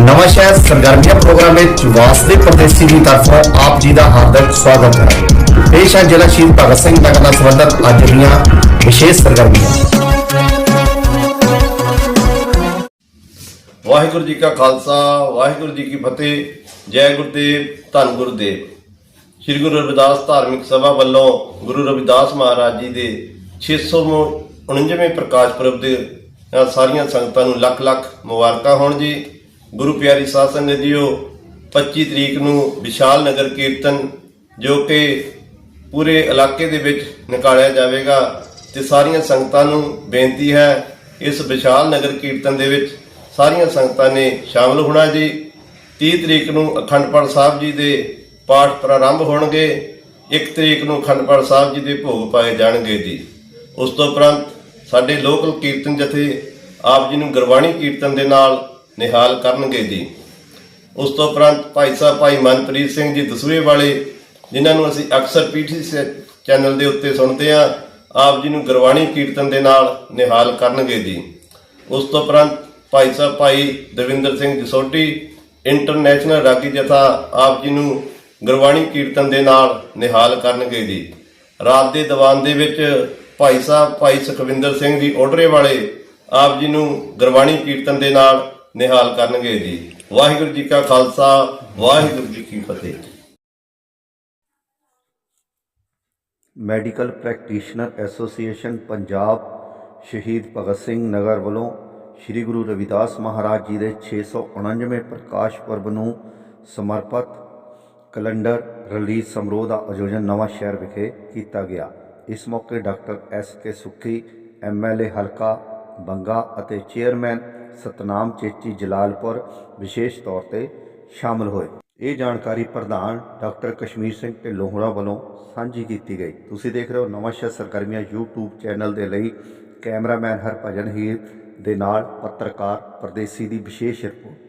ਨਵਾਂ ਸ਼ਹਿਰ ਸਰਗਰਮੀਆਂ ਪ੍ਰੋਗਰਾਮ ਵਿੱਚ ਵਾਸਤੇ ਪ੍ਰਦੇਸ਼ੀ ਦੀ ਤਰਫੋਂ ਆਪ ਜੀ ਦਾ ਹਾਰਦਿਕ ਸਵਾਗਤ ਹੈ। ਪੇਸ਼ ਹੈ ਜ਼ਿਲ੍ਹਾ ਸ਼ਹੀਦ ਭਗਤ ਸਿੰਘ ਨਗਰ ਨਾਲ ਸੰਬੰਧਿਤ ਅੱਜ ਦੀਆਂ ਵਿਸ਼ੇਸ਼ ਸਰਗਰਮੀਆਂ। ਵਾਹਿਗੁਰੂ ਜੀ ਕਾ ਖਾਲਸਾ, ਵਾਹਿਗੁਰੂ ਜੀ ਕੀ ਫਤਿਹ, ਜੈ ਗੁਰਦੇਵ, ਧੰਨ ਗੁਰਦੇਵ। ਸ੍ਰੀ ਗੁਰੂ ਰਵਿਦਾਸ ਧਾਰਮਿਕ ਸਭਾ ਵੱਲੋਂ ਗੁਰੂ ਰਵਿਦਾਸ ਮਹਾਰਾਜ ਜੀ ਦੇ 649ਵੇਂ ਪ੍ਰਕਾਸ਼ ਪੁਰਬ ਦੇ ਸਾਰੀਆਂ ਸੰਗਤਾਂ ਨੂੰ ਲੱਖ ਲੱਖ ਮੁਬਾਰਕਾਂ ਹੋਣ ਜੀ। ਗੁਰੂ ਪਿਆਰੀ ਸਾਧ ਸੰਗਤ ਜੀਓ 25 ਤਰੀਕ ਨੂੰ ਵਿਸ਼ਾਲ ਨਗਰ ਕੀਰਤਨ, ਜੋ ਕਿ ਪੂਰੇ ਇਲਾਕੇ ਦੇ ਵਿੱਚ ਨਿਕਾਲਿਆ ਜਾਵੇਗਾ ਤੇ ਸਾਰੀਆਂ ਸੰਗਤਾਂ ਨੂੰ ਬੇਨਤੀ ਹੈ, ਇਸ ਵਿਸ਼ਾਲ ਨਗਰ ਕੀਰਤਨ ਦੇ ਵਿੱਚ ਸਾਰੀਆਂ ਸੰਗਤਾਂ ਨੇ ਸ਼ਾਮਲ ਹੋਣਾ ਜੀ। 30 ਤਰੀਕ ਨੂੰ ਅਖੰਡ ਪਾਠ ਸਾਹਿਬ ਜੀ ਦੇ ਪਾਠ ਪ੍ਰਾਰੰਭ ਹੋਣਗੇ 1 ਤਰੀਕ ਨੂੰ ਅਖੰਡ ਪਾਠ ਸਾਹਿਬ ਜੀ ਦੇ ਭੋਗ ਪਾਏ ਜਾਣਗੇ ਜੀ। ਉਸ ਤੋਂ ਉਪਰੰਤ ਸਾਡੇ ਲੋਕਲ ਕੀਰਤਨ ਜਥੇ ਆਪ ਜੀ ਨੂੰ ਗੁਰਬਾਣੀ ਕੀਰਤਨ ਦੇ ਨਾਲ ਨਿਹਾਲ ਕਰਨਗੇ ਜੀ। ਉਸ ਤੋਂ ਉਪਰੰਤ ਭਾਈ ਸਾਹਿਬ, ਭਾਈ ਮਨਪ੍ਰੀਤ ਸਿੰਘ ਜੀ ਦਸੂਏ ਵਾਲੇ, ਜਿਨ੍ਹਾਂ ਨੂੰ ਅਸੀਂ ਅਕਸਰ ਪੀਟੀ ਚੈਨਲ ਦੇ ਉੱਤੇ ਸੁਣਦੇ ਹਾਂ, ਆਪ ਜੀ ਨੂੰ ਗੁਰਬਾਣੀ ਕੀਰਤਨ ਦੇ ਨਾਲ ਨਿਹਾਲ ਕਰਨਗੇ ਜੀ। ਉਸ ਤੋਂ ਉਪਰੰਤ ਭਾਈ ਸਾਹਿਬ, ਭਾਈ ਦਵਿੰਦਰ ਸਿੰਘ ਜਸੋਟੀ, ਇੰਟਰਨੈਸ਼ਨਲ ਰਾਗੀ ਜਥਾ, ਆਪ ਜੀ ਨੂੰ ਗੁਰਬਾਣੀ ਕੀਰਤਨ ਦੇ ਨਾਲ ਨਿਹਾਲ ਕਰਨਗੇ ਜੀ। ਰਾਤ ਦੇ ਦੀਵਾਨ ਦੇ ਵਿੱਚ ਭਾਈ ਸਾਹਿਬ, ਭਾਈ ਸੁਖਵਿੰਦਰ ਸਿੰਘ ਜੀ ਓਡਰੇ ਵਾਲੇ, ਆਪ ਜੀ ਨੂੰ ਗੁਰਬਾਣੀ ਕੀਰਤਨ ਦੇ ਨਾਲ ਨਿਹਾਲ ਕਰਨਗੇ ਜੀ। ਵਾਹਿਗੁਰੂ ਜੀ ਕਾ ਖਾਲਸਾ, ਵਾਹਿਗੁਰੂ ਜੀ ਕੀ ਫਤਿਹ। ਮੈਡੀਕਲ ਪ੍ਰੈਕਟੀਸ਼ਨਰ ਐਸੋਸੀਏਸ਼ਨ ਪੰਜਾਬ ਸ਼ਹੀਦ ਭਗਤ ਸਿੰਘ ਨਗਰ ਵੱਲੋਂ ਸ੍ਰੀ ਗੁਰੂ ਰਵਿਦਾਸ ਮਹਾਰਾਜ ਜੀ ਦੇ 649ਵੇਂ ਪ੍ਰਕਾਸ਼ ਪਰਬ ਨੂੰ ਸਮਰਪਿਤ ਕੈਲੰਡਰ ਰਿਲੀਜ਼ ਸਮਾਰੋਹ ਦਾ ਆਯੋਜਨ ਨਵਾਂ ਸ਼ਹਿਰ ਵਿਖੇ ਕੀਤਾ ਗਿਆ। ਇਸ ਮੌਕੇ doctor S K Sukhi MLA ਹਲਕਾ, ਬੰਗਾ ਅਤੇ ਚੇਅਰਮੈਨ ਸਤਨਾਮ ਚੇਚੀ ਜਲਾਲਪੁਰ ਵਿਸ਼ੇਸ਼ ਤੌਰ ਤੇ ਸ਼ਾਮਲ ਹੋਏ। ਇਹ ਜਾਣਕਾਰੀ ਪ੍ਰਧਾਨ ਡਾਕਟਰ ਕਸ਼ਮੀਰ ਸਿੰਘ ਢਿੱਲੋਂ ਵੱਲੋਂ ਸਾਂਝੀ ਕੀਤੀ ਗਈ। ਤੁਸੀਂ ਦੇਖ ਰਹੇ ਹੋ ਨਵਾਂ ਸਰਗਰਮੀਆਂ YouTube ਚੈਨਲ ਦੇ ਲਈ ਕੈਮਰਾਮੈਨ ਹਰਭਜਨ ਹੀਰ ਦੇ ਨਾਲ ਪੱਤਰਕਾਰ ਪਰਦੇਸੀ ਦੀ ਵਿਸ਼ੇਸ਼ ਰਿਪੋਰਟ।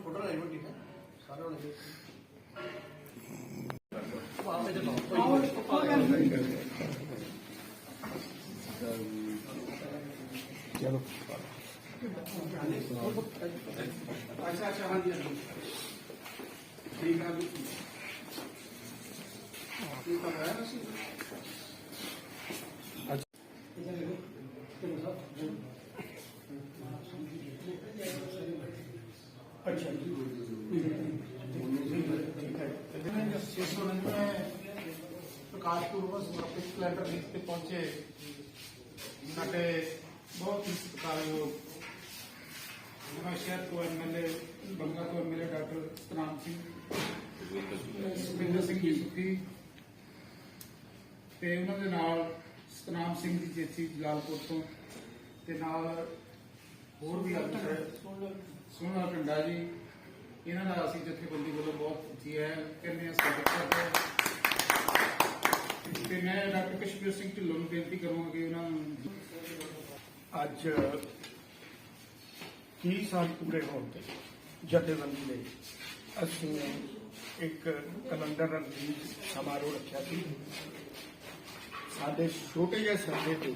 ਫੋਟੋ ਲੈ ਲਓ ਠੀਕ ਹੈ। ਸਾਰੇ ਹੁਣ ਚਲੋ ਅੱਛਾ ਅੱਛਾ ਹਾਂ ਜੀ ਠੀਕ ਆ ਜੀ ਠੀਕ ਆ ਰਿਹਾ ਸੀ ਅੱਛਾ ਇਹ ਦੇਖੋ ਕਿਹਨੂੰ ਸਾਹਿਬ ਪ੍ਰਕਾਸ਼ ਪੁਰਬ ਸਮਰਪਿਤ ਕੈਲੰਡਰ ਲਿਖ ਤੇ ਪਹੁੰਚੇ ਸਾਡੇ ਬਹੁਤ ਹੀ ਸਤਿਕਾਰਯੋਗ ਨਵਾਂ ਸ਼ਹਿਰ ਤੋਂ ਐਮਐਲਏ ਬੰਗਾ ਤੋਂ ਐਮਐਲਏ ਡਾਕਟਰ ਸਤਨਾਮ ਸਿੰਘ ਸੁਖਿੰਦਰ ਸਿੰਘ ਜੀ। ਸੁਖੀ ਤੇ ਉਹਨਾਂ ਦੇ ਨਾਲ ਸਤਨਾਮ ਸਿੰਘ ਜੀ ਜੇਸੀ ਜਲਾਲਪੁਰ ਤੋਂ ਤੇ ਨਾਲ ਹੋਰ ਵੀ ਅਫਸਰ ਸੋਹਣਾ ਪਿੰਡਾ ਜੀ। ਇਹਨਾਂ ਦਾ ਅਸੀਂ ਜਥੇਬੰਦੀ ਵੱਲੋਂ ਬਹੁਤ ਜੀ ਹੈ ਕਹਿੰਦੇ ਹਾਂ, ਸਵਾਗਤ ਕਰਦੇ ਹਾਂ। ਤੇ ਮੈਂ ਡਾਕਟਰ ਕਸ਼ਮੀਰ ਸਿੰਘ ਢਿੱਲੋਂ ਨੂੰ ਬੇਨਤੀ ਕਰੂੰਗਾ ਕਿ ਉਹਨਾਂ ਨੂੰ ਅੱਜ 30 ਸਾਲ ਪੂਰੇ ਹੋਣ ਤੇ ਜਥੇਬੰਦੀ ਦੇ ਅਸੀਂ ਇੱਕ ਕੈਲੰਡਰ ਰਿਲੀਜ਼ ਸਮਾਰੋਹ ਰੱਖਿਆ ਸੀ। ਸਾਡੇ ਛੋਟੇ ਜਿਹੇ ਸਰਵੇ ਤੇ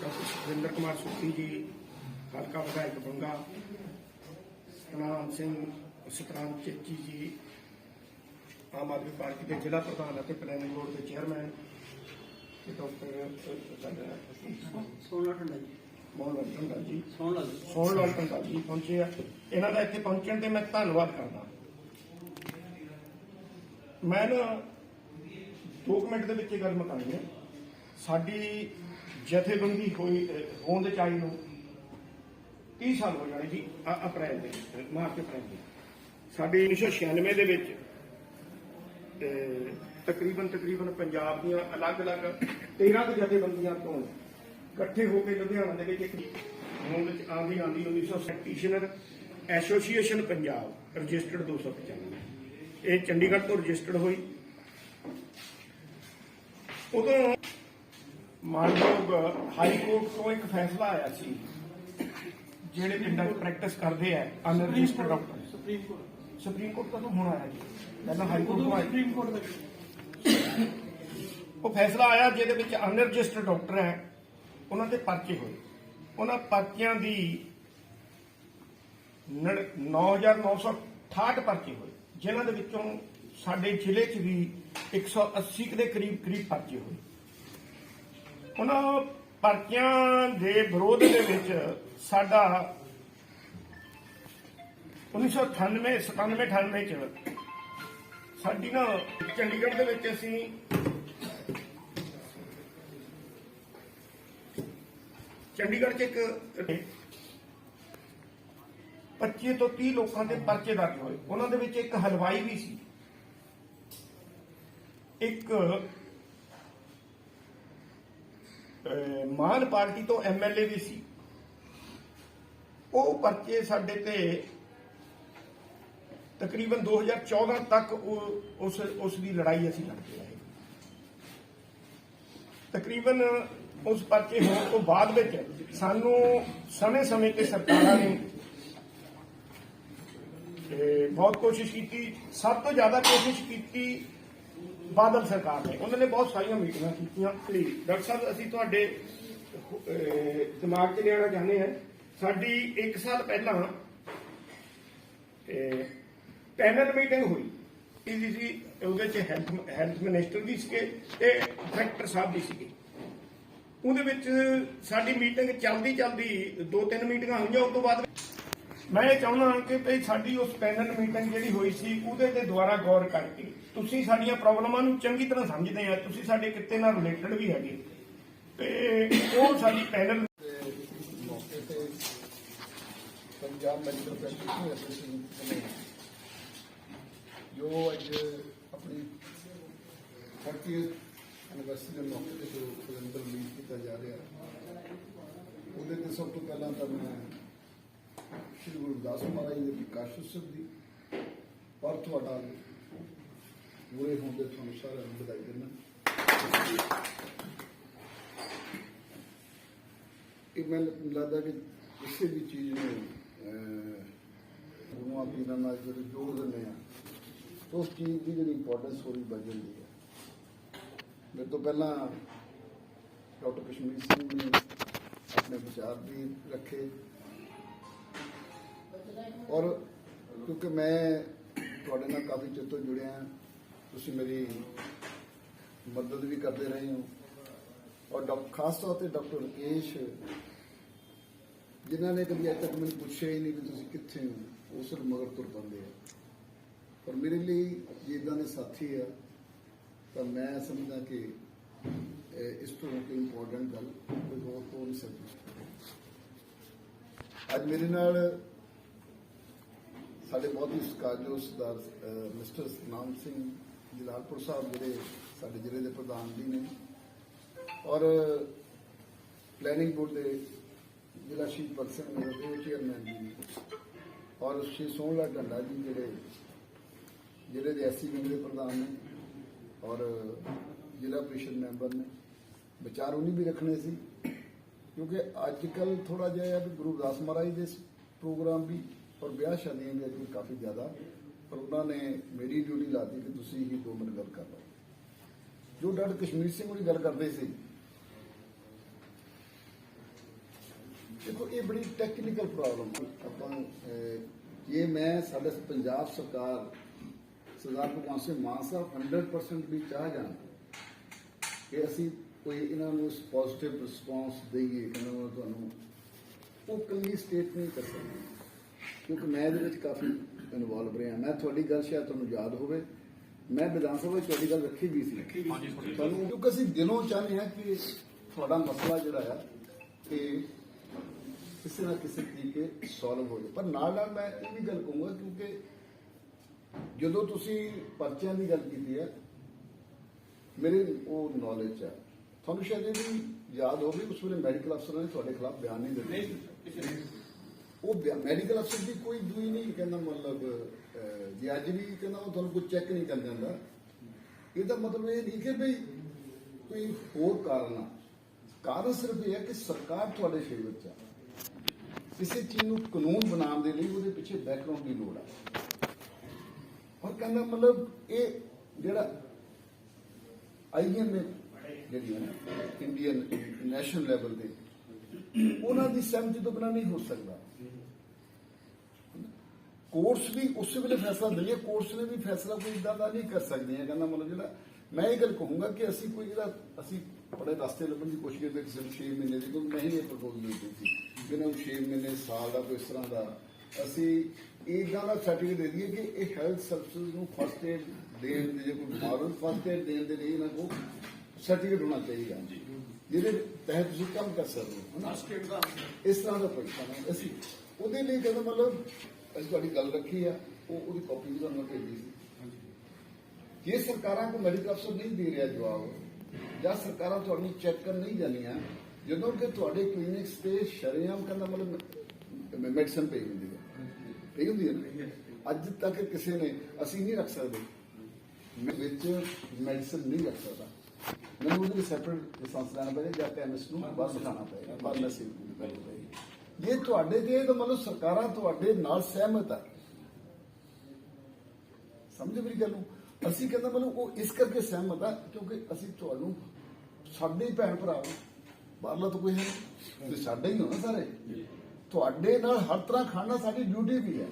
ਡਾਕਟਰ ਸੁਖਵਿੰਦਰ ਕੁਮਾਰ ਸੁੱਖੀ ਜੀ ਹਲਕਾ ਵਿਧਾਇਕ ਬੰਗਾ ਸਤਨਾਮ ਸਿੰਘ ਸਤਨਾਮ ਚੇਚੀ ਜੀ ਆਮ ਆਦਮੀ ਪਾਰਟੀ ਦੇ ਜ਼ਿਲ੍ਹਾ ਪ੍ਰਧਾਨ ਅਤੇ ਪਲੈਨਿੰਗ ਬੋਰਡ ਦੇ ਚੇਅਰਮੈਨ ਤੇ ਡਾਕਟਰ ਸੋਨਾ ਠੰਡਾ ਜੀ। ਮੋਹਨ ਲਾਲ ਟੰਡਾ ਜੀ। ਸੋਹਣ ਲਾਲ ਟੰਡਾ ਜੀ ਪਹੁੰਚੇ ਆ। ਇਹਨਾਂ ਦਾ ਇੱਥੇ ਪਹੁੰਚਣ ਤੇ ਮੈਂ ਧੰਨਵਾਦ ਕਰਦਾ। ਮੈਂ ਨਾ 2 ਮਿੰਟ ਦੇ ਵਿੱਚ ਇਹ ਗੱਲ ਮੁਕਾਣੀ ਹੈ ਸਾਡੀ ਜਥੇਬੰਦੀ ਹੋਈ ਹੋਣ ਦੇ ਚਾਹੀ ਨੂੰ 30 ਸਾਲ ਹੋ ਜਾਣੇ ਜੀ ਅ- ਅਪ੍ਰੈਲ ਦੇ ਵਿੱਚ, ਮਾਰਚ ਅਪ੍ਰੈਲ ਦੇ ਸਾਡੀ 1996 ਦੇ ਵਿੱਚ ਅਹ, ਤਕਰੀਬਨ ਤਕਰੀਬਨ ਪੰਜਾਬ ਦੀਆਂ ਅਲੱਗ-ਅਲੱਗ 13 ਕੁ ਜਥੇਬੰਦੀਆਂ ਤੋਂ ਇਕੱਠੇ ਹੋ ਕੇ ਲੁਧਿਆਣਾ ਦੇ ਵਿੱਚ ਇੱਕ ਹੋਂਦ ਵਿੱਚ ਆਂਦੀ ਆਂਦੀ 1900 ਪ੍ਰੈਕਟੀਸ਼ਨਰ ਐਸੋਸੀਏਸ਼ਨ ਪੰਜਾਬ ਰਜਿਸਟਰਡ 295 ਇਹ ਚੰਡੀਗੜ੍ਹ ਤੋਂ ਰਜਿਸਟਰਡ ਹੋਈ। ਉਦੋਂ ਮਾਨਯੋਗ ਹਾਈ ਕੋਰਟ ਤੋਂ ਇੱਕ ਫੈਸਲਾ ਆਇਆ ਸੀ ਜਿਹੜੇ ਪਿੰਡਾਂ 'ਚ ਪ੍ਰੈਕਟਿਸ ਕਰਦੇ ਆ unregistered doctor Supreme Court Supreme Court ਕਦੋਂ ਹੁਣ ਆਇਆ ਜੀ? ਪਹਿਲਾਂ ਹਾਈ ਕੋਰਟ ਤੋਂ ਆਇਆ ਸੁਪਰੀਮ ਕੋਰਟ ਦੇ ਉਹ ਫੈਸਲਾ ਆਇਆ ਜਿਹਦੇ ਵਿੱਚ ਅਨਰਜਿਸਟਰਡ ਡਾਕਟਰ ਹੈ। ਉਹਨਾਂ ਦੇ ਪਰਚੇ ਹੋਏ। ਉਹਨਾਂ ਪਰਚਿਆਂ ਦੀ ਨੜ- 9968 ਪਰਚੇ ਹੋਏ। ਜਿਨ੍ਹਾਂ ਦੇ ਵਿੱਚੋਂ ਸਾਡੇ ਜ਼ਿਲ੍ਹੇ 'ਚ ਵੀ 180 ਕੁ ਦੇ ਕਰੀਬ ਕਰੀਬ ਪਰਚੇ ਹੋਏ। ਉਹਨਾਂ ਪਰਚਿਆਂ ਦੇ ਵਿਰੋਧ ਦੇ ਵਿੱਚ ਸਾਡਾ 1998 97 98 ਚ ਸਾਡੀ ਨਾ ਚੰਡੀਗੜ੍ਹ ਦੇ ਵਿੱਚ ਅਸੀਂ ਚੰਡੀਗੜ੍ਹ 'ਚ ਇੱਕ 25 ਤੋਂ 30 ਲੋਕਾਂ ਦੇ ਪਰਚੇ ਦਰਜ ਹੋਏ। ਉਹਨਾਂ ਦੇ ਵਿੱਚ ਇੱਕ ਹਲਵਾਈ ਵੀ ਸੀ। ਇੱਕ ਮਾਨ ਪਾਰਟੀ ਤੋਂ ਐਮਐਲਏ ਵੀ ਸੀ। ਉਹ ਪਰਚੇ ਸਾਡੇ ਤੇ ਤਕਰੀਬਨ 2014 ਤੱਕ ਉਹ, ਉਸ ਉਸ ਦੀ ਲੜਾਈ ਅਸੀਂ ਲੜਦੇ ਆਏ ਤਕਰੀਬਨ ਉਸ ਪਰਚੇ ਹੋਣ ਤੋਂ ਬਾਅਦ ਵਿੱਚ ਸਾਨੂੰ ਸਮੇਂ-ਸਮੇਂ ਤੇ ਸਰਕਾਰਾਂ ਨੇ ਬਹੁਤ ਕੋਸ਼ਿਸ਼ ਕੀਤੀ। ਸਭ ਤੋਂ ਜ਼ਿਆਦਾ ਕੋਸ਼ਿਸ਼ ਕੀਤੀ ਬਾਦਲ ਸਰਕਾਰ ਨੇ। ਉਹਨਾਂ ਨੇ ਬਹੁਤ ਸਾਰੀਆਂ ਮੀਟਿੰਗਾਂ ਕੀਤੀਆਂ। ਡਾਕਟਰ ਸਾਹਿਬ ਅਸੀਂ ਤੁਹਾਡੇ ਅਹ, ਦਿਮਾਗ 'ਚ ਲਿਆਉਣਾ ਚਾਹੁੰਦੇ ਹਾਂ। ਸਾਡੀ 1 ਸਾਲ ਪਹਿਲਾਂ ਪੈਨਲ ਮੀਟਿੰਗ ਹੋਈ। ਇਹਦੀ ਸੀ ਉਹਦੇ 'ਚ ਹੈਲਥ ਹੈਲਥ ਮਿਨਿਸਟਰ ਵੀ ਸੀਗੇ ਤੇ ਡਾਇਰੈਕਟਰ ਸਾਹਿਬ ਵੀ ਸੀਗੇ। ਉਹਦੇ ਵਿੱਚ ਸਾਡੀ ਮੀਟਿੰਗ ਚੱਲਦੀ ਚੱਲਦੀ ਦੋ ਤਿੰਨ ਮੀਟਿੰਗਾਂ ਹੋਈਆਂ। ਉਸ ਤੋਂ ਬਾਅਦ ਮੈਂ ਇਹ ਚਾਹੁੰਦਾ ਹਾਂ ਕਿ ਭਈ ਸਾਡੀ ਉਸ ਪੈਨਲ ਮੀਟਿੰਗ ਜਿਹੜੀ ਹੋਈ ਸੀ, ਉਹਦੇ ਤੇ ਦੁਬਾਰਾ ਗੌਰ ਕਰਕੇ। ਤੁਸੀਂ ਸਾਡੀਆਂ ਪ੍ਰੋਬਲਮਾਂ ਨੂੰ ਚੰਗੀ ਤਰ੍ਹਾਂ ਸਮਝਦੇ ਆ, ਤੁਸੀਂ ਸਾਡੇ ਕਿੱਤੇ ਨਾਲ ਰਿਲੇਟਡ ਵੀ ਹੈਗੇ। ਤੇ ਉਹ ਸਾਡੀ ਪੈਨਲ ਮੌਕੇ ਤੇ ਪੰਜਾਬ ਮੈਡੀਕਲ ਪ੍ਰੈਕਟੀਸ਼ਨਰ ਐਸੋਸੀਏਸ਼ਨ ਜੋ ਅੱਜ ਆਪਣੀ 40th ਐਨਵਰਸਰੀ ਦੇ ਮੌਕੇ ਤੇ ਜੋ ਕੈਲੰਡਰ ਰਿਲੀਜ਼ ਕੀਤਾ ਜਾ ਰਿਹਾ, ਉਹਦੇ ਤੇ ਸਭ ਤੋਂ ਪਹਿਲਾਂ ਤਾਂ ਮੈਂ ਸ਼੍ਰੀ ਗੁਰੂ ਰਵਿਦਾਸ ਮਹਾਰਾਜ ਦੇ ਵਿਕਾਸ ਉਤਸਵ ਦੀ ਪਰ ਤੁਹਾਡਾ ਪੂਰੇ ਹੋਣ ਦੇ ਤੁਹਾਨੂੰ ਸਾਰਿਆਂ ਨੂੰ ਵਧਾਈ ਦਿੰਦਾ। ਇਹ ਮੈਨੂੰ ਲੱਗਦਾ ਕਿ ਕਿਸੇ ਵੀ ਚੀਜ਼ ਨੂੰ ਗੁਰੂਆਂ ਪੀਰਾਂ ਨਾਲ ਜਦੋਂ ਜੋੜ ਦਿੰਦੇ ਆ ਉਸ ਚੀਜ਼ ਦੀ ਜਿਹੜੀ ਇੰਪੋਰਟੈਂਸ ਹੋਰੀ ਵੱਧ ਜਾਂਦੀ ਹੈ। ਮੇਰੇ ਤੋਂ ਪਹਿਲਾਂ ਡਾਕਟਰ ਕਸ਼ਮੀਰ ਸਿੰਘ ਨੇ ਆਪਣੇ ਵਿਚਾਰ ਵੀ ਰੱਖੇ। ਔਰ ਕਿਉਂਕਿ ਮੈਂ ਤੁਹਾਡੇ ਨਾਲ ਕਾਫੀ ਚਿਰ ਤੋਂ ਜੁੜਿਆ ਤੁਸੀਂ ਮੇਰੀ ਮਦਦ ਵੀ ਕਰਦੇ ਰਹੇ ਹੋ। ਔਰ ਡਾਕ, ਖਾਸ ਤੌਰ ਤੇ ਡਾਕਟਰ ਰਕੇਸ਼, ਜਿਨ੍ਹਾਂ ਨੇ ਕਦੀ ਅੱਜ ਤੱਕ ਮੈਨੂੰ ਪੁੱਛਿਆ ਹੀ ਨਹੀਂ ਕਿ ਤੁਸੀਂ ਕਿੱਥੇ ਹੋ ਉਸ ਨੂੰ ਮਗਰ ਤੁਰ ਪੰਦੇ ਆ। ਪਰ ਮੇਰੇ ਲਈ ਜੇ ਇਦਾਂ ਦੇ ਸਾਥੀ ਆ, ਤਾਂ ਮੈਂ ਸਮਝਦਾ ਕਿ ਇਸ ਤੋਂ ਕੋਈ ਇੰਪੋਰਟੈਂਟ ਗੱਲ ਕੋਈ ਹੋਰ ਹੋ ਨਹੀਂ ਸਕਦੀ ਅੱਜ ਮੇਰੇ ਨਾਲ ਸਾਡੇ ਬਹੁਤ ਹੀ ਸਤਿਕਾਰਯੋਗ ਸਰਦਾਰ ਮਿਸਟਰ ਸਤਨਾਮ ਸਿੰਘ ਜਲਾਲਪੁਰ ਸਾਹਿਬ ਜਿਹੜੇ ਸਾਡੇ ਜ਼ਿਲ੍ਹੇ ਦੇ ਪ੍ਰਧਾਨ ਵੀ ਨੇ। ਔਰ ਪਲੈਨਿੰਗ ਬੋਰਡ ਦੇ ਜ਼ਿਲ੍ਹਾ ਸ਼ਹੀਦ ਭਗਤ ਸਿੰਘ ਨਗਰ ਦੇ ਚੇਅਰਮੈਨ ਜੀ ਔਰ ਸ਼੍ਰੀ ਸੋਹਣਲਾਲ ਢੰਡਾ ਜੀ ਜਿਹੜੇ, ਜ਼ਿਲ੍ਹੇ ਦੇ ਐਸਸੀ ਵਿੰਗ ਦੇ ਪ੍ਰਧਾਨ ਨੇ ਔਰ ਜ਼ਿਲ੍ਹਾ ਪ੍ਰੀਸ਼ਦ ਮੈਂਬਰ ਨੇ। ਵਿਚਾਰ ਉਹਨੀ ਵੀ ਰੱਖਣੇ ਸੀ, ਕਿਉਂਕਿ ਅੱਜ ਕੱਲ ਥੋੜਾ ਜਿਹਾ ਹੈ ਵੀ ਗੁਰੂ ਦਾਸ ਮਹਾਰਾਜ ਦੇ ਪ੍ਰੋਗਰਾਮ ਵੀ ਔਰ ਵਿਆਹ ਸ਼ਾਦੀਆਂ ਵੀ ਅੱਜ ਕਾਫੀ ਜ਼ਿਆਦਾ, ਪਰ ਉਹਨਾਂ ਨੇ ਮੇਰੀ ਡਿਊਟੀ ਲਾਤੀ ਕਿ ਤੁਸੀਂ ਹੀ ਦੋ ਮਿੰਟ ਗੱਲ ਕਰ ਲਓ। ਜੋ ਡਾਕਟਰ ਕਸ਼ਮੀਰ ਸਿੰਘ ਉਹਦੀ ਗੱਲ ਕਰਦੇ ਸੀ, ਦੇਖੋ ਇਹ ਬੜੀ ਟੈਕਨੀਕਲ ਪ੍ਰੋਬਲਮ ਆਪਾਂ ਜੇ ਮੈਂ ਸਾਡੇ ਪੰਜਾਬ ਸਰਕਾਰ, ਸਰਦਾਰ ਭਗਵੰਤ ਸਿੰਘ ਮਾਨ ਸਾਹਿਬ 100% ਵੀ ਚਾਹ ਜਾਣ ਕਿ ਅਸੀਂ ਕੋਈ ਇਹਨਾਂ ਨੂੰ ਪੋਜ਼ਿਟਿਵ ਰਿਸਪੌਂਸ ਦਈਏ, ਇਹਨਾਂ ਨੂੰ ਤੁਹਾਨੂੰ ਉਹ ਕੱਲੀ ਸਟੇਟ ਨਹੀਂ ਕਰ ਸਕਦੇ। ਕਿਉਂਕਿ ਮੈਂ ਇਹਦੇ ਵਿੱਚ ਕਾਫੀ ਇਨਵੋਲਵ ਰਿਹਾ। ਮੈਂ ਤੁਹਾਡੀ ਗੱਲ ਸ਼ਾਇਦ ਤੁਹਾਨੂੰ ਯਾਦ ਹੋਵੇ। ਮੈਂ ਵਿਧਾਨ ਸਭਾ ਵਿੱਚ ਤੁਹਾਡੀ ਗੱਲ ਰੱਖੀ ਵੀ ਸੀ। ਤੁਹਾਨੂੰ ਕਿਉਂਕਿ ਅਸੀਂ ਦਿਲੋਂ ਚਾਹੁੰਦੇ ਹਾਂ ਕਿ ਤੁਹਾਡਾ ਮਸਲਾ ਜਿਹੜਾ ਆ ਇਹ ਕਿਸੇ ਨਾ ਕਿਸੇ ਤਰੀਕੇ ਸੋਲਵ ਹੋ ਜਾਏ। ਪਰ ਨਾਲ ਨਾਲ ਮੈਂ ਇਹ ਵੀ ਗੱਲ ਕਹੂੰਗਾ ਕਿਉਂਕਿ ਜਦੋਂ ਤੁਸੀਂ ਪਰਚਿਆਂ ਦੀ ਗੱਲ ਕੀਤੀ ਹੈ ਮੇਰੇ ਉਹ ਨੌਲੇਜ ਹੈ ਤੁਹਾਨੂੰ ਸ਼ਾਇਦ ਇਹ ਵੀ ਯਾਦ ਹੋਵੇ ਉਸ ਵੇਲੇ ਮੈਡੀਕਲ ਅਫਸਰਾਂ ਨੇ ਤੁਹਾਡੇ ਖਿਲਾਫ ਬਿਆਨ ਨਹੀਂ ਦਿੱਤੇ। ਉਹ ਮੈਡੀਕਲ ਅਫਸਰ ਦੀ ਕੋਈ ਦੂਈ ਨਹੀਂ ਕਹਿੰਦਾ ਮਤਲਬ ਜੇ ਅੱਜ ਵੀ ਕਹਿੰਦਾ ਉਹ ਤੁਹਾਨੂੰ ਕੋਈ ਚੈੱਕ ਨਹੀਂ ਕਰ ਦਿੰਦਾ। ਇਹਦਾ ਮਤਲਬ ਇਹ ਨਹੀਂ ਕਿ ਭਈ ਕੋਈ ਹੋਰ ਕਾਰਨ ਆ। ਕਾਰਨ ਸਿਰਫ ਇਹ ਹੈ ਕਿ ਸਰਕਾਰ ਤੁਹਾਡੇ ਫੇਵਰ ਚ ਆ। ਕਿਸੇ ਚੀਜ਼ ਨੂੰ ਕਾਨੂੰਨ ਬਣਾਉਣ ਦੇ ਲਈ ਉਹਦੇ ਪਿੱਛੇ ਬੈਕਗ੍ਰਾਉਂਡ ਦੀ ਲੋੜ ਆ। ਔਰ ਕਹਿੰਦਾ ਮਤਲਬ ਇਹ ਜਿਹੜਾ ਆਈਐਮ ਜਿਹੜੀ ਹੈ ਨਾ, ਇੰਡੀਅਨ ਨੈਸ਼ਨਲ ਲੈਵਲ ਤੇ ਉਹਨਾਂ ਦੀ ਸਹਿਮਤੀ ਤੋਂ ਬਿਨਾਂ ਨਹੀਂ ਹੋ ਸਕਦਾ। ਕੋਰਸ ਵੀ ਉਸੇ ਵੇਲੇ ਫੈਸਲਾ ਹੈ ਕੋਰਸ ਨੇ ਵੀ ਫੈਸਲਾ ਕੋਈ ਇਦਾਂ ਦਾ ਨਹੀਂ ਕਰ ਸਕਦੇ ਹੈ ਕਹਿੰਦਾ ਮਤਲਬ ਜਿਹੜਾ ਮੈਂ ਇਹ ਗੱਲ ਕਹੂੰਗਾ ਕਿ ਅਸੀਂ ਕੋਈ ਜਿਹੜਾ ਅਸੀਂ ਬੜੇ ਰਸਤੇ ਲੱਭਣ ਦੀ ਕੋਸ਼ਿਸ਼ ਕਰਦੇ ਕਿਸੇ ਨੂੰ 6 ਮਹੀਨੇ ਦੀ ਕੋਈ ਮੈਂ ਹੀ ਇਹ ਪ੍ਰਪੋਜ਼ਲ ਦਿੱਤੀ ਸੀ ਕਿ ਇਹਨਾਂ ਨੂੰ 6 ਮਹੀਨੇ ਸਾਲ ਦਾ ਕੋਈ ਇਸ ਤਰ੍ਹਾਂ ਦਾ ਅਸੀਂ ਇਹ ਗੱਲ ਦਾ ਸਰਟੀਫਿਕੇਟ ਦੇ ਦਈਏ ਕਿ ਇਹ ਹੈਲਥ ਸਰਵਿਸ ਨੂੰ ਫਸਟ ਏਡ ਦੇਣ ਦੇ ਜੇ ਕੋਈ ਬਿਮਾਰ ਫਸਟ ਏਡ ਦੇਣ ਦੇ ਲਈ ਇਹਨਾਂ ਕੋਲ ਸਰਟੀਫਿਕੇਟ ਹੋਣਾ ਚਾਹੀਦਾ। ਜਿਹਦੇ ਤਹਿਤ ਤੁਸੀਂ ਕੰਮ ਕਰ ਸਕਦੇ ਹੋ ਇਸ ਤਰ੍ਹਾਂ ਦਾ ਪੈਸਾ ਨਾ ਅਸੀਂ ਉਹਦੇ ਲਈ ਕਹਿੰਦਾ ਮਤਲਬ ਅਸੀਂ ਤੁਹਾਡੀ ਗੱਲ ਰੱਖੀ ਆ ਉਹ ਉਹਦੀ ਕਾਪੀ ਵੀ ਤੁਹਾਨੂੰ ਭੇਜੀ ਸੀ। ਜੇ ਸਰਕਾਰਾਂ ਕੋ ਮੈਡੀਕਲ ਅਫਸਰ ਨਹੀਂ ਦੇ ਰਿਹਾ ਜਵਾਬ ਜਾਂ ਸਰਕਾਰਾਂ ਤੁਹਾਨੂੰ ਚੈੱਕ ਕਰਨ ਨਹੀਂ ਜਾਂਦੀਆਂ ਜਦੋਂ ਕਿ ਤੁਹਾਡੇ ਕਲੀਨਿਕਸ ਤੇ ਸ਼ਰੇਆਮ ਕਹਿੰਦਾ ਮਤਲਬ ਮੈਡੀਸਨ ਪਈ ਹੁੰਦੀ ਹੈ। ਪਈ ਹੁੰਦੀ ਹੈ ਅੱਜ ਤੱਕ ਕਿਸੇ ਨੇ ਅਸੀਂ ਨਹੀਂ ਰੱਖ ਸਕਦੇ। ਮੈਂ ਵਿੱਚ ਮੈਡੀਸਨ ਨਹੀਂ ਰੱਖ ਸਕਦਾ। ਮੈਨੂੰ ਉਹਦੀ ਸੈਪਰੇਟ ਲਾਇਸੈਂਸ ਲੈਣਾ ਪਏਗਾ ਜਾਂ ਕੈਮਿਸਟ ਨੂੰ ਬਾਹਰ ਬਿਠਾਉਣਾ ਪਏਗਾ। ਬਾਹਰ ਮੈਂ ਸੀ ਤੁਹਾਡੇ ਤੇ ਤਾਂ ਮਤਲਬ ਸਰਕਾਰਾਂ ਤੁਹਾਡੇ ਨਾਲ ਸਹਿਮਤ ਆ। ਸਮਝ ਮੇਰੀ ਗੱਲ ਨੂੰ? ਅਸੀਂ ਕਹਿੰਦਾ ਮਤਲਬ ਉਹ ਇਸ ਕਰਕੇ ਸਹਿਮਤ ਆ ਕਿਉਂਕਿ ਅਸੀਂ ਤੁਹਾਨੂੰ ਸਾਡੇ ਭੈਣ ਭਰਾ ਬਾਹਰਲਾ ਤਾਂ ਕੋਈ ਹੈ ਨਹੀਂ। ਸਾਡੇ ਹੀ ਹੋ ਨਾ ਸਾਰੇ। ਤੁਹਾਡੇ ਨਾਲ ਹਰ ਤਰ੍ਹਾਂ ਖਾਣਾ ਸਾਡੀ ਡਿਊਟੀ ਵੀ ਹੈ।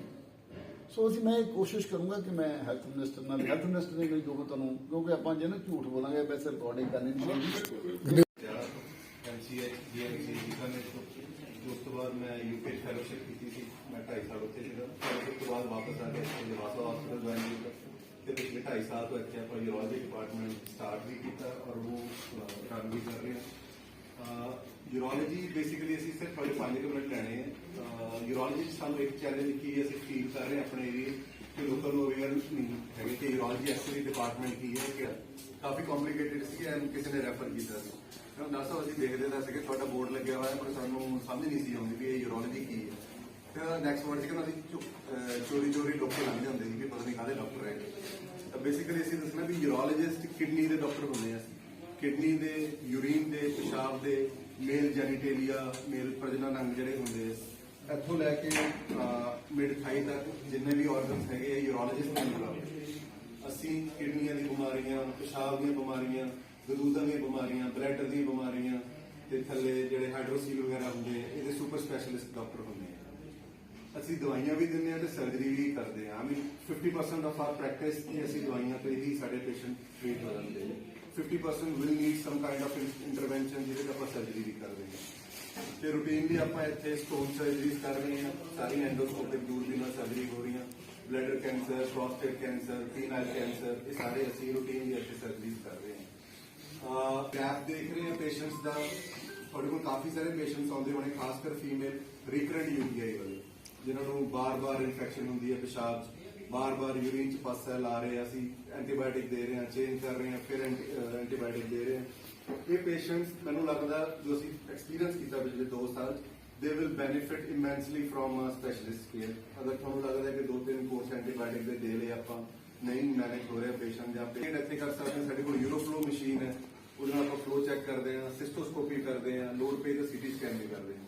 ਸੋ ਅਸੀਂ ਮੈਂ ਕੋਸ਼ਿਸ਼ ਕਰੂੰਗਾ ਕਿ ਮੈਂ ਹੈਲਥ ਮਿਨਿਸਟਰ ਨਾਲ ਹੈਲਥ ਮਿਨਿਸਟਰ ਨੇ ਜੋ ਤੁਹਾਨੂੰ ਕਿਉਂਕਿ ਆਪਾਂ ਜੇ ਨਾ ਝੂਠ ਬੋਲਾਂਗੇ, ਵੈਸੇ ਰਿਕਾਰਡਿੰਗ ਕਰਨੀ ਨਹੀਂ ਚਾਹੀਦੀ। ਐਮਸੀਆਈ ਡੀਐਮਸੀ ਜਿੱਥੇ ਉਸ ਤੋਂ ਬਾਅਦ ਮੈਂ ਯੂਕੇ ਫੈਲੋਸ਼ਿਪ ਕੀਤੀ ਸੀ ਮੈਂ 2.5 ਸਾਲ ਉੱਥੇ ਸੀਗਾ ਫਿਰ ਉਸ ਤੋਂ ਬਾਅਦ ਵਾਪਸ ਆ ਕੇ ਇੱਥੇ ਜਵਾਸਾ ਹਸਪੀਟਲ ਜੁਆਇਨ ਕੀਤਾ ਤੇ ਪਿਛਲੇ 2.5 ਸਾਲ ਤੋਂ ਇੱਥੇ ਆਪਾਂ ਯੂਰੋਲੋਜੀ ਡਿਪਾਰਟਮੈਂਟ ਸਟਾਰਟ ਵੀ ਕੀਤਾ ਔਰ ਉਹ ਰਨ ਵੀ ਕਰ ਰਹੇ ਹਾਂ ਯੂਰੋਲੋਜੀ ਬੇਸਿਕਲੀ ਅਸੀਂ ਸਿਰਫ ਤੁਹਾਡੇ 5 ਮਿੰਟ ਲੈਣੇ ਆ ਯੂਰੋਲੋਜੀ ਸਾਨੂੰ ਇੱਕ ਚੈਲੰਜ ਕੀ ਅਸੀਂ ਫੀਲ ਕਰ ਰਹੇ ਹਾਂ ਆਪਣੇ ਏਰੀਏ ਕਿ ਲੋਕਾਂ ਨੂੰ ਅਵੇਅਰ ਨਹੀਂ ਹੈਗੇ ਕਿ ਯੂਰੋਲੋਜੀ ਐਕਚੁਅਲੀ ਡਿਪਾਰਟਮੈਂਟ ਕੀ ਹੈ ਕਿ ਕਾਫੀ ਕੰਪਲਿਕੇਟਡ ਸੀ ਐਂਡ ਕਿਸੇ ਨੇ ਰੈਫਰ ਕੀਤਾ ਸੀ ਮੈਂ ਦੱਸੋ ਅਸੀਂ ਦੇਖਦੇ ਤਾਂ ਸੀਗੇ, ਤੁਹਾਡਾ ਬੋਰਡ ਲੱਗਿਆ ਹੋਇਆ, ਪਰ ਸਾਨੂੰ ਸਮਝ ਨਹੀਂ ਸੀ ਆਉਂਦੀ ਵੀ ਇਹ ਯੂਰੋਲੋਜੀ ਕੀ ਹੈ। ਫਿਰ ਨੈਕਸਟ ਵਰਡ ਸੀ ਅਸੀਂ ਚੋਰੀ ਚੋਰੀ ਲੋਕ ਲੰਘ ਜਾਂਦੇ ਸੀ ਕਿ ਪਤਾ ਨਹੀਂ ਕਾਹਦੇ ਡਾਕਟਰ ਹੈ ਤਾਂ ਬੇਸਿਕਲੀ ਅਸੀਂ ਦੱਸਣਾ ਵੀ ਯੂਰੋਲੋਜਿਸਟ ਕਿਡਨੀ ਦੇ ਡਾਕਟਰ ਹੁੰਦੇ ਆ। ਕਿਡਨੀ ਦੇ ਯੂਰੀਨ ਦੇ, ਪਿਸ਼ਾਬ ਦੇ ਮੇਲ ਜੈਨੀਟੇਲੀਆ ਮੇਲ ਪ੍ਰਜਨਨ ਅੰਗ ਜਿਹੜੇ ਹੁੰਦੇ ਇੱਥੋਂ ਲੈ ਕੇ ਮਿਡ ਥਾਈ ਤੱਕ ਜਿੰਨੇ ਵੀ ਆਰਗਨਸ ਹੈਗੇ ਯੂਰੋਲੋਜਿਸਟ ਨੂੰ ਬੁਲਾਓ ਅਸੀਂ ਕਿਡਨੀਆਂ ਦੀ ਬਿਮਾਰੀਆਂ, ਪਿਸ਼ਾਬ ਦੀਆਂ ਬਿਮਾਰੀਆਂ ਗਦੂਦਾਂ ਦੀਆਂ ਬਿਮਾਰੀਆਂ ਬਲੈਡਰ ਦੀਆਂ ਬਿਮਾਰੀਆਂ ਤੇ ਥੱਲੇ ਜਿਹੜੇ ਹਾਈਡਰੋਸੀਲ ਵਗੈਰਾ ਹੁੰਦੇ ਇਹਦੇ ਸੁਪਰ ਸਪੈਸ਼ਲਿਸਟ ਡਾਕਟਰ ਹੁੰਦੇ ਆ। ਅਸੀਂ ਦਵਾਈਆਂ ਵੀ ਦਿੰਦੇ ਆ ਤੇ ਸਰਜਰੀ ਵੀ ਕਰਦੇ ਆ। ਆਈ 50% ਆਫ ਆਰ ਪ੍ਰੈਕਟਿਸ ਕਿ ਅਸੀਂ ਦਵਾਈਆਂ ਤੇ ਹੀ ਸਾਡੇ ਪੇਸ਼ੈਂਟ ਟ੍ਰੀਟ ਹੋ ਜਾਂਦੇ ਨੇ 50% will need some kind of intervention ਜਿਹਦੇ ਆਪਾਂ ਸਰਜਰੀ ਵੀ ਕਰਦੇ ਹਾਂ ਤੇ ਰੂਟੀਨਲੀ ਆਪਾਂ ਇੱਥੇ ਸਟੋਨ ਸਰਜਰੀਜ਼ ਕਰ ਰਹੇ ਹਾਂ ਸਾਰੀਆਂ ਐਂਡੋਸਕੋਪਿਕ ਨਾਲ ਸਰਜਰੀ ਹੋ ਰਹੀਆਂ। Bladder cancer prostate cancer penile cancer ਇਹ ਸਾਰੇ ਅਸੀਂ ਰੂਟੀਨਲੀ ਇੱਥੇ ਸਰਜਰੀਜ਼ ਕਰ ਰਹੇ ਹਾਂ ਗ੍ਰਾਫ ਦੇਖ ਰਹੇ ਹਾਂ ਪੇਸ਼ੈਂਟਸ ਦਾ। ਤੁਹਾਡੇ ਕੋਲ ਕਾਫੀ ਸਾਰੇ ਪੇਸ਼ੈਂਟਸ ਆਉਂਦੇ ਹੋਣੇ, ਖਾਸ ਕਰ ਫੀਮੇਲ ਰੀਕਰੈਂਟ ਯੂਟੀਆਈ ਵਾਲੇ, ਜਿਨ੍ਹਾਂ ਨੂੰ ਬਾਰ-ਬਾਰ ਇਨਫੈਕਸ਼ਨ ਹੁੰਦੀ ਹੈ ਪਿਸ਼ਾਬ 'ਚ। ਬਾਰ-ਬਾਰ ਯੂਰੀਨ 'ਚ ਪਸ ਸੈੱਲ ਰਹੇ ਆ ਅਸੀਂ ਐਂਟੀਬਾਇਓਟਿਕ ਦੇ ਰਹੇ ਹਾਂ ਚੇਂਜ ਕਰ ਰਹੇ ਹਾਂ, ਫਿਰ ਐਂਟੀਬਾਇਓਟਿਕ ਦੇ ਰਹੇ ਹਾਂ। ਇਹ ਪੇਸ਼ੈਂਟਸ ਮੈਨੂੰ ਲੱਗਦਾ ਜੋ ਅਸੀਂ ਐਕਸਪੀਰੀਅੰਸ ਕੀਤਾ ਪਿਛਲੇ 2 ਸਾਲ they will benefit immensely from a specialist care ਅਗਰ ਤੁਹਾਨੂੰ ਲੱਗਦਾ ਹੈ ਕਿ ਦੋ ਤਿੰਨ ਕੋਰਸ ਐਂਟੀਬਾਇਓਟਿਕ ਦੇ ਦੇ ਲਏ ਆਪਾਂ, ਨਹੀਂ ਮੈਨੇਜ ਹੋ ਰਿਹਾ ਪੇਸ਼ੈਂਟ ਜਾਂ ਪੇਸ਼ੈਂਟ ਇੱਥੇ ਕਰ ਸਕਦੇ ਹਾਂ ਸਾਡੇ ਕੋਲ ਯੂਰੋਫਲੋ ਮਸ਼ੀਨ ਹੈ। ਉਹਦੇ ਨਾਲ ਆਪਾਂ ਫਲੋ ਚੈੱਕ ਕਰਦੇ ਹਾਂ ਸਿਸਟੋਸਕੋਪੀ ਕਰਦੇ ਹਾਂ ਲੋਡ ਪੇ ਤੇ ਸੀਟੀ ਸਕੈਨ ਵੀ ਕਰਦੇ ਹਾਂ।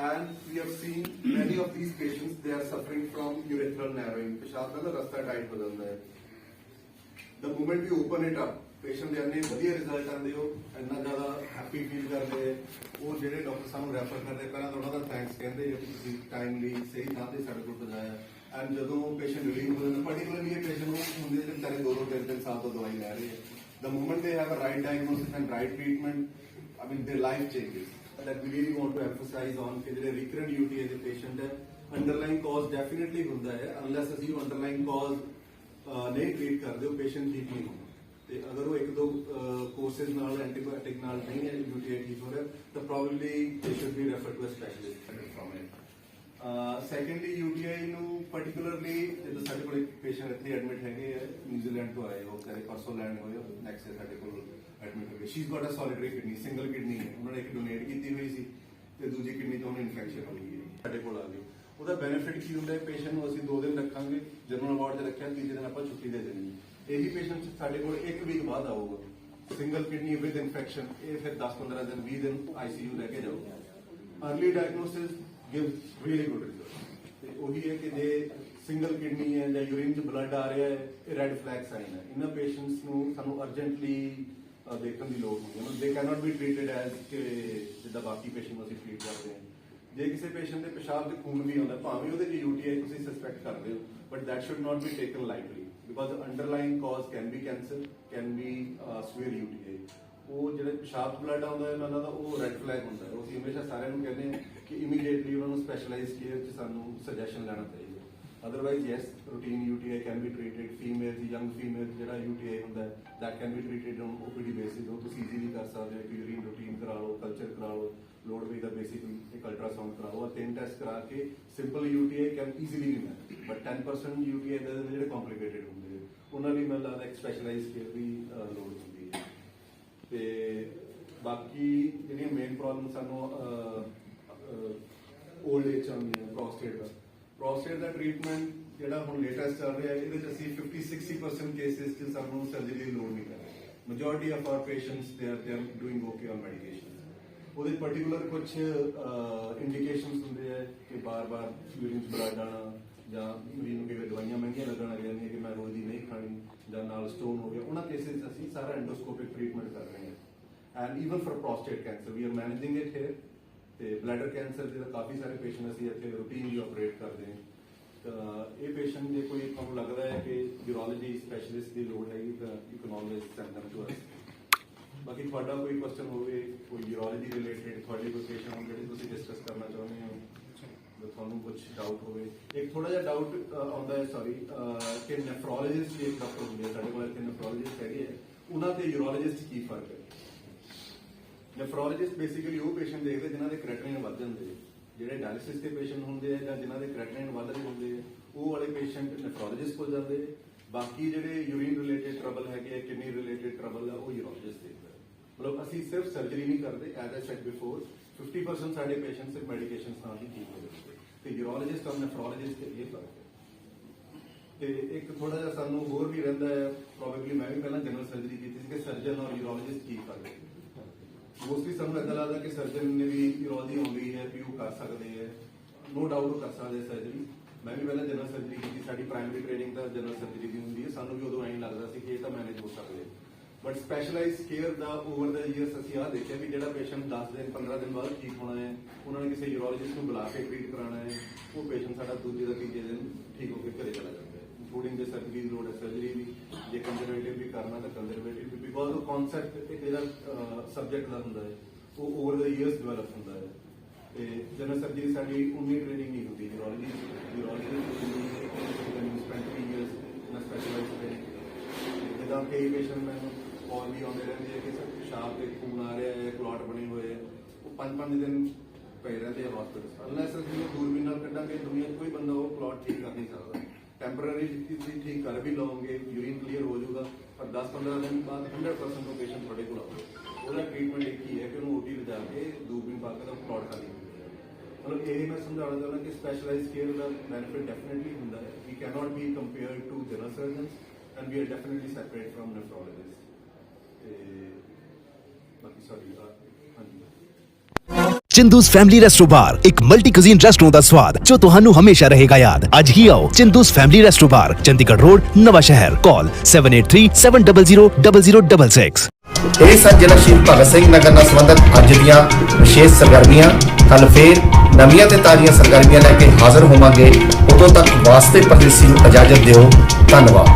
And we have seen many of these patients, they are suffering from urethral narrowing. ਪਿਸ਼ਾਬ ਦਾ ਨਾ ਰਸਤਾ ਟਾਈਟ ਹੋ ਜਾਂਦਾ ਹੈ। The moment we open it up patient ਦੇ ਇੰਨੇ ਵਧੀਆ ਰਿਜ਼ਲਟ ਆਉਂਦੇ ਹੋ, ਇੰਨਾ ਜ਼ਿਆਦਾ ਹੈਪੀ ਫੀਲ ਕਰਦੇ ਉਹ ਜਿਹੜੇ ਡਾਕਟਰ ਸਾਨੂੰ ਰੈਫਰ ਕਰਦੇ, ਪਹਿਲਾਂ ਤਾਂ ਉਹਨਾਂ ਦਾ ਥੈਂਕਸ ਕਹਿੰਦੇ ਆ ਕਿ ਤੁਸੀਂ ਟਾਈਮਲੀ ਸਹੀ ਥਾਂ ਤੇ ਸਾਡੇ ਕੋਲ ਪਹੁੰਚਾਇਆ। ਐਂਡ ਜਦੋਂ ਪੇਸ਼ੈਂਟ ਰਿਲੀਵ ਹੋ ਜਾਂਦਾ ਪਾਰਟਿਕੂਲਰਲੀ ਇਹ ਪੇਸ਼ੈਂਟ ਨੂੰ ਹੁੰਦੇ ਜਿਹੜੇ ਵਿਚਾਰੇ ਦੋ ਦੋ ਤਿੰਨ ਤਿੰਨ ਸਾਲ ਤੋਂ ਦਵਾਈ ਲੈ ਰਹੇ ਆ। The moment they have a right diagnosis and right treatment I mean their life changes that we really want to emphasize on ਕਿ ਜਿਹੜੇ recurrent UTI ਦੇ patient ਹੈ underlying cause definitely ਹੁੰਦਾ ਹੈ unless ਅਸੀਂ ਉਹ underlying cause ਅਹ ਨਹੀਂ treat ਕਰਦੇ ਉਹ ਪੇਸ਼ੈਂਟ ਠੀਕ ਨਹੀਂ ਹੁੰਦਾ ਤੇ ਅਗਰ ਉਹ ਇੱਕ ਦੋ ਕੋਰਸਸ ਨਾਲ ਐਂਟੀਬਾਇਓਟਿਕ ਨਾਲ ਨਹੀਂ ਹੈ ਯੂਟੀਆਈ ਠੀਕ ਹੋ ਰਿਹਾ ਤਾਂ probably they should be refer to a specialist from it secondly UTI ਨੂੰ ਪਾਰਟਿਕੂਲਰਲੀ ਜਦੋਂ ਸਾਡੇ ਕੋਲ ਪੇਸ਼ੈਂਟ ਇੱਥੇ ਐਡਮਿਟ ਹੈਗੇ ਆ ਨਿਊਜ਼ੀਲੈਂਡ ਤੋਂ ਆਏ ਹੋ ਕਰੇ ਪਰਸੋਂ ਲੈਂਡ ਹੋਏ ਹੋ ਨੈਕਸਟ ਸਾਡੇ ਕੋਲ ਐਡਮਿਟ ਹੋ ਗਏ। She got a solitary kidney single kidney ਹੈ। ਉਹਨਾਂ ਨੇ ਇੱਕ ਡੋਨੇਟ ਕੀਤੀ ਹੋਈ ਸੀ ਤੇ ਦੂਜੀ ਕਿਡਨੀ ਤੋਂ ਉਹਨੂੰ ਇਨਫੈਕਸ਼ਨ ਹੋ ਗਈ ਹੈ। ਸਾਡੇ ਕੋਲ ਆ ਗਈ। ਉਹਦਾ ਬੈਨੀਫਿਟ ਕੀ ਹੁੰਦਾ ਹੈ? ਪੇਸ਼ੈਂਟ ਨੂੰ ਅਸੀਂ 2 ਦਿਨ ਰੱਖਾਂਗੇ ਜਨਰਲ ਵਾਰਡ 'ਚ ਰੱਖਿਆ, ਤੀਜੇ ਦਿਨ ਆਪਾਂ ਛੁੱਟੀ ਦੇ ਦੇਣੀ ਇਹੀ ਪੇਸ਼ੈਂਟ ਸਾਡੇ ਕੋਲ ਇੱਕ ਵੀਕ ਬਾਅਦ ਆਊਗਾ। ਸਿੰਗਲ ਕਿਡਨੀ ਵਿਦ ਇਨਫੈਕਸ਼ਨ ਇਹ ਫਿਰ 10-15 ਦਿਨ 20 ਦਿਨ ਆਈਸੀਯੂ ਲੈ ਕੇ ਜਾਊਗਾ। Early diagnosis gives really good result ਤੇ ਉਹੀ ਹੈ ਕਿ ਜੇ ਸਿੰਗਲ ਕਿਡਨੀ ਹੈ ਜਾਂ ਯੂਰਿਨ 'ਚ ਬਲੱਡ ਆ ਰਿਹਾ ਹੈ ਇਹ ਰੈੱਡ ਫਲੈਗ ਸਾਈਨ ਹੈ। ਇਹਨਾਂ ਪੇਸ਼ੈਂਟਸ ਨੂੰ ਸਾਨੂੰ ਅਰਜੈਂਟਲੀ ਦੇਖਣ ਦੀ ਲੋੜ ਹੁੰਦੀ ਹੈ। ਦੇ ਕੈਨੋਟ ਬੀ ਟ੍ਰੀਟਡ ਐਜ਼ ਕਿ ਜਿੱਦਾਂ ਬਾਕੀ ਪੇਸ਼ੈਂਟ ਅਸੀਂ ਟ੍ਰੀਟ ਕਰਦੇ ਹਾਂ। ਜੇ ਕਿਸੇ ਪੇਸ਼ੈਂਟ ਦੇ ਪਿਸ਼ਾਬ ਦੇ ਖੂਨ ਵੀ ਆਉਂਦਾ ਭਾਵੇਂ ਉਹਦੇ ਚ ਯੂਟੀਆਈ ਤੁਸੀਂ ਸਸਪੈਕਟ ਕਰਦੇ ਹੋ but that should not be taken lightly because the underlying cause can be cancer can be uh, severe UTI ਉਹ ਜਿਹੜੇ ਪਿਸ਼ਾਬ ਬਲੱਡ ਆਉਂਦਾ ਹੈ, ਉਹਨਾਂ ਦਾ ਉਹ ਰੈੱਡ ਫਲੈਗ ਹੁੰਦਾ ਹੈ। ਅਸੀਂ ਹਮੇਸ਼ਾ ਸਾਰਿਆਂ ਨੂੰ ਕਹਿੰਦੇ ਹਾਂ ਕਿ ਇਮੀਡੀਏਟਲੀ ਉਹਨਾਂ ਨੂੰ ਸਪੈਸ਼ਲਾਈਜ਼ ਕੇਅਰ 'ਚ ਸਾਨੂੰ ਸੁਜੈਸ਼ਨ ਲੈਣਾ ਚਾਹੀਦਾ otherwise yes routine UTI can be treated female the young female ਜਿਹੜਾ UTI ਹੁੰਦਾ ਹੈ, that can be treated on OPD basis. ਉਹ ਤੁਸੀਂ ਈਜ਼ੀਲੀ ਕਰ ਸਕਦੇ ਹੋ ਕਿ ਯੂਰੀਨ ਰੂਟੀਨ ਕਰਾ ਲਓ ਕਲਚਰ ਕਰਾ ਲਓ ਲੋਡ ਵੀ ਦਾ ਬੇਸਿਕਲੀ ਇੱਕ ਅਲਟਰਾਸਾਊਂਡ ਕਰਾਓ ਔਰ ਤਿੰਨ ਟੈਸਟ ਕਰਾ ਕੇ simple UTI can easily be but 10% UTI ਦੇ ਜਿਹੜੇ ਕੰਪਲਿਕੇਟਡ ਹੁੰਦੇ ਉਹਨਾਂ ਲਈ ਮੈਨੂੰ ਲੱਗਦਾ ਇੱਕ ਸਪੈਸ਼ਲਾਈਜ਼ਡ ਕੇਅਰ ਦੀ ਲੋੜ ਹੁੰਦੀ ਤੇ ਬਾਕੀ ਜਿਹੜੀਆਂ ਮੇਨ ਪ੍ਰੋਬਲਮ ਸਾਨੂੰ 올ਡ ਏਜ ਆਉਂਦੀਆਂ ਪ੍ਰੋਸਟੇਟ ਦਾ। ਪ੍ਰੋਸਟੇਟ ਦਾ ਟ੍ਰੀਟਮੈਂਟ ਜਿਹੜਾ ਹੁਣ ਲੇਟੈਸਟ ਚੱਲ ਰਿਹਾ, ਇਹਦੇ ਚ ਅਸੀਂ 50-60% ਕੇਸਿਸ ਚ ਸਾਨੂੰ ਸਰਜਰੀ ਦੀ ਲੋੜ ਨਹੀਂ ਕਰ majority of our patients they are they are doing okay on medication ਉਹਦੇ ਪਾਰਟਿਕੂਲਰ ਕੁਝ ਇੰਡੀਕੇਸ਼ਨਸ ਹੁੰਦੇ ਆ ਕਿ ਬਾਰ-ਬਾਰ ਯੂਰਿਨ ਚ ਬਲੱਡ ਆਣਾ ਜਾਂ ਮਰੀਜ਼ ਨੂੰ ਕਿਵੇਂ ਦਵਾਈਆਂ ਮਹਿੰਗੀਆਂ ਲੱਗਣ ਲੱਗ ਜਾਂਦੀਆਂ ਕਿ ਮੈਂ ਰੋਜ਼ ਦੀ ਨਹੀਂ ਖਾਣੀ ਜਾਂ ਨਾਲ ਸਟੋਨ ਹੋ ਗਿਆ, ਉਹਨਾਂ ਕੇਸਿਸ ਅਸੀਂ ਸਾਰਾ ਐਂਡੋਸਕੋਪਿਕ ਟ੍ਰੀਟਮੈਂਟ ਕਰ ਰਹੇ ਹਾਂ। And even for prostate cancer we are managing it here ਤੇ ਬਲੈਡਰ ਕੈਂਸਰ ਦੇ ਕਾਫੀ ਸਾਰੇ ਪੇਸ਼ੈਂਟ ਅਸੀਂ ਇੱਥੇ ਰੂਟੀਨਲੀ ਆਪਰੇਟ ਕਰਦੇ ਹਾਂ। ਤਾਂ ਇਹ ਪੇਸ਼ੈਂਟ ਜੇ ਕੋਈ ਤੁਹਾਨੂੰ ਲੱਗਦਾ ਹੈ ਕਿ ਯੂਰੋਲੋਜੀ ਸਪੈਸ਼ਲਿਸਟ ਦੀ ਲੋੜ ਹੈਗੀ, ਤਾਂ ਯੂ ਕੈਨ ਆਲਵੇਸ ਬਾਕੀ ਤੁਹਾਡਾ ਕੋਈ ਕੁਐਸਚਨ ਹੋਵੇ, ਕੋਈ ਯੂਰੋਲੋਜੀ ਰਿਲੇਟਡ ਤੁਹਾਡੀ ਕੋਈ ਪੇਸ਼ੈਂਟ ਹੋਣ ਜਿਹੜੀ ਤੁਸੀਂ ਡਿਸਕਸ ਕਰਨਾ ਚਾਹੁੰਦੇ ਹੋ। ਜੇ ਤੁਹਾਨੂੰ ਕੁਝ ਡਾਊਟ ਹੋਵੇ। ਇੱਕ ਥੋੜਾ ਜਿਹਾ ਡਾਊਟ ਆਉਂਦਾ ਹੈ ਸੌਰੀ ਕਿ ਨੈਫਰੋਲੋਜਿਸਟ ਦੀ ਇੱਕ ਡਾਕਟਰ ਹੁੰਦੇ ਸਾਡੇ ਕੋਲ ਇੱਥੇ ਨੈਫਰੋਲੋਜਿਸਟ ਹੈਗੇ ਆ। ਉਹਨਾਂ ਤੇ ਯੂਰੋਲੋਜਿਸਟ ਕੀ ਫ਼ਰਕ ਹੈ? ਨੈਫਰੋਲੋਜਿਸਟ ਬੇਸਿਕਲੀ ਉਹ ਪੇਸ਼ੈਂਟ ਦੇਖਦੇ ਜਿਨ੍ਹਾਂ ਦੇ ਕ੍ਰੈਟਿਨਿਨ ਵੱਧ ਜਾਂਦੇ ਜਿਹੜੇ ਡਾਇਲਿਸਿਸ ਦੇ ਪੇਸ਼ੈਂਟ ਹੁੰਦੇ ਆ ਜਾਂ ਜਿਨ੍ਹਾਂ ਦੇ ਕ੍ਰੈਟਿਨਿਨ ਵੱਧ ਰਹੇ ਹੁੰਦੇ ਆ, ਉਹ ਵਾਲੇ ਪੇਸ਼ੈਂਟ ਨੈਫਰੋਲੋਜਿਸਟ ਕੋਲ ਜਾਂਦੇ ਬਾਕੀ ਜਿਹੜੇ ਯੂਰੀਨ ਰਿਲੇਟਡ ਟਰਬਲ ਹੈਗੇ ਆ ਕਿਡਨੀ ਰਿਲੇਟਡ ਟਰਬਲ ਆ, ਉਹ ਯੂਰੋਲੋਜਿਸਟ ਦੇਖਦਾ ਮਤਲਬ ਅਸੀਂ ਸਿਰਫ ਸਰਜਰੀ ਨਹੀਂ ਕਰਦੇ ਐਜ਼ ਆਈ ਸੈਡ ਬਿਫੋਰ 50% ਸਾਡੇ ਪੇਸ਼ੈਂਟ ਸਿਰਫ ਮੈਡੀਕੇਸ਼ਨਸ ਨਾਲ ਹੀ ਠੀਕ ਹੋ ਜਾਂਦੇ ਤੇ ਯੂਰੋਲੋਜਿਸਟ ਔਰ ਨੈਫਰੋਲੋਜਿਸਟ ਇਹ ਫ਼ਰਕ ਹੈ। ਤੇ ਇੱਕ ਥੋੜਾ ਜਿਹਾ ਸਾਨੂੰ ਹੋਰ ਵੀ ਰਹਿੰਦਾ ਹੈ ਪ੍ਰੋਬੇਬਲੀ ਮੈਂ ਵੀ ਪਹਿਲਾਂ ਜਨਰਲ ਸਰਜਰੀ ਕੀਤੀ ਸੀ ਕਿ ਸਰਜਨ ਔਰ ਯੂਰੋਲੋਜਿਸਟ ਕੀ ਫ਼ਰਕ ਹੈ ਮੋਸਟਲੀ ਸਾਨੂੰ ਏਦਾਂ ਲੱਗਦਾ ਕਿ ਸਰਜਨ ਨੇ ਵੀ ਯੂਰੋਲੋਜੀ ਆਉਂਦੀ ਹੈ, ਵੀ ਉਹ ਕਰ ਸਕਦੇ ਹੈ। ਨੋ ਡਾਊਟ ਕਰ ਸਕਦੇ ਸਰਜਰੀ ਮੈਂ ਵੀ ਪਹਿਲਾਂ ਜਨਰਲ ਸਰਜਰੀ ਕੀਤੀ, ਸਾਡੀ ਪ੍ਰਾਇਮਰੀ ਟ੍ਰੇਨਿੰਗ ਤਾਂ ਜਨਰਲ ਸਰਜਰੀ ਦੀ ਹੁੰਦੀ ਹੈ। ਸਾਨੂੰ ਵੀ ਉਦੋਂ ਐਂ ਲੱਗਦਾ ਸੀ ਕਿ ਇਹ ਤਾਂ ਮੈਨੇਜ ਹੋ ਸਕਦੇ ਬਟ ਸਪੈਸ਼ਲਾਈਜ਼ਡ ਕੇਅਰ ਦਾ ਓਵਰ ਦਾ ਇਅਰਸ ਅਸੀਂ ਆਹ ਦੇਖਿਆ ਵੀ ਜਿਹੜਾ ਪੇਸ਼ੈਂਟ 10 ਦਿਨ 15 ਦਿਨ ਬਾਅਦ ਠੀਕ ਹੋਣਾ ਹੈ, ਉਹਨਾਂ ਨੇ ਕਿਸੇ ਯੂਰੋਲੋਜਿਸਟ ਨੂੰ ਬੁਲਾ ਕੇ ਟ੍ਰੀਟ ਕਰਾਉਣਾ ਹੈ, ਉਹ ਪੇਸ਼ੈਂਟ ਸਾਡਾ ਦੂਜੇ ਦਾ ਤੀਜੇ ਦਿਨ ਠੀਕ ਹੋ ਕੇ ਘਰੇ ਚਲਾ ਜਾਂਦਾ ਹੈ। ਇੰਕਲੂਡਿੰਗ ਦੇ ਸਰਜਰੀ ਦੀ ਹੈ ਸਰਜਰੀ ਵੀ ਜੇ ਕੰਜ਼ਰਵੇਟਿਵ ਵੀ ਕਰਨਾ ਤਾਂ ਕੰਜ਼ਰਵੇਟਿਵ ਵੀ ਬਿਕੋਜ਼ ਉਹ ਕਨਸੈਪਟ ਇੱਕ ਜਿਹੜਾ ਸਬਜੈਕਟ ਦਾ ਹੁੰਦਾ ਹੈ, ਉਹ ਓਵਰ ਦਾ ਈਅਰਸ ਡਿਵੈਲਪ ਹੁੰਦਾ ਹੈ। ਤੇ ਜਨਰਲ ਸਰਜਰੀ ਸਾਡੀ ਉਨੀ ਟ੍ਰੇਨਿੰਗ ਨਹੀਂ ਹੁੰਦੀ ਯੂਰੋਲੋਜੀ ਯੂਰੋਲੋਜੀ ਸਪੈਸ਼ਲਾਈਜ਼ਡ ਟ੍ਰੇਨਿੰਗ ਜਿੱਦਾਂ ਕਈ ਪੇਸ਼ੈਂਟ ਮੈਨੂੰ ਕਾਲ ਵੀ ਆਉਂਦੇ ਰਹਿੰਦੇ ਆ ਕਿ ਸਰ ਪਿਸ਼ਾਬ ਖੂਨ ਆ ਰਿਹਾ ਹੈ, ਕਲੌਟ ਬਣੇ ਹੋਏ ਆ ਉਹ ਪੰਜ ਪੰਜ ਦਿਨ ਪਏ ਰਹਿੰਦੇ ਆ ਹਸਪੀਟਲ ਅਨਲੈਸ ਅਸੀਂ ਦੂਰਬੀਨ ਨਾਲ ਕੱਢਾਂਗੇ, ਦੁਨੀਆ ਕੋਈ ਬੰਦਾ ਉਹ ਕਲੌਟ ਠੀਕ ਕਰ ਨਹੀਂ ਸਕਦਾ। ਟੈਂਪਰੇਰੀ ਤੁਸੀਂ ਠੀਕ ਕਰ ਵੀ ਲਓਗੇ ਯੂਰਿਨ ਕਲੀਅਰ ਹੋ ਜਾਊਗਾ, ਪਰ 10-15 ਦਿਨ ਬਾਅਦ 100% ਉਹ ਪੇਸ਼ੈਂਟ ਤੁਹਾਡੇ ਕੋਲ ਆਊਗਾ। ਉਹਦਾ ਟ੍ਰੀਟਮੈਂਟ ਇੱਕ ਹੀ ਹੈ ਕਿ ਉਹਨੂੰ ਓਟੀ ਲਿਜਾ ਕੇ ਦੂਰਬੀਨ ਪਾ ਕੇ ਉਹਦਾ ਕਲੌਟ ਕਰ ਦਿੰਦੇ ਮਤਲਬ ਇਹ ਮੈਂ ਸਮਝਾਉਣਾ ਚਾਹੁੰਦਾ ਕਿ ਸਪੈਸ਼ਲਾਈਜ਼ਡ ਕੇਅਰ ਦਾ ਬੈਨੀਫਿਟ ਡੈਫੀਨਿਟਲੀ ਹੁੰਦਾ ਹੈ। We cannot be compared to general surgeons and we are definitely separate from nephrologist ਤੇ ਬਾਕੀ ਸੌਰੀ ਹਾਂਜੀ ਚਿੰਦੂਸ ਫੈਮਿਲੀ ਰੈਸਟੋ ਬਾਰ ਇੱਕ ਮਲਟੀ ਕੁਜ਼ੀਨ ਰੈਸਟੋਰੈਂਟ ਦਾ ਸਵਾਦ ਜੋ ਤੁਹਾਨੂੰ ਹਮੇਸ਼ਾ ਰਹੇਗਾ ਯਾਦ ਅੱਜ ਹੀ ਆਓ Chindus family resto bar Chandigarh road Nawanshahr call 7837000066 ਇਹ ਸਨ ਜ਼ਿਲ੍ਹਾ ਸ਼ਹੀਦ ਭਗਤ ਸਿੰਘ ਨਗਰ ਨਾਲ ਸੰਬੰਧਿਤ ਅੱਜ ਦੀਆਂ ਵਿਸ਼ੇਸ਼ ਸਰਗਰਮੀਆਂ ਕੱਲ ਫੇਰ ਨਵੀਆਂ ਤੇ ਤਾਜ਼ੀਆਂ ਸਰਗਰਮੀਆਂ ਲੈ ਕੇ ਹਾਜ਼ਰ ਹੋਵਾਂਗੇ ਉਦੋਂ ਤੱਕ ਵਾਸਤੇ ਪਰਦੇਸੀ ਨੂੰ ਇਜਾਜ਼ਤ ਦਿਓ। ਧੰਨਵਾਦ।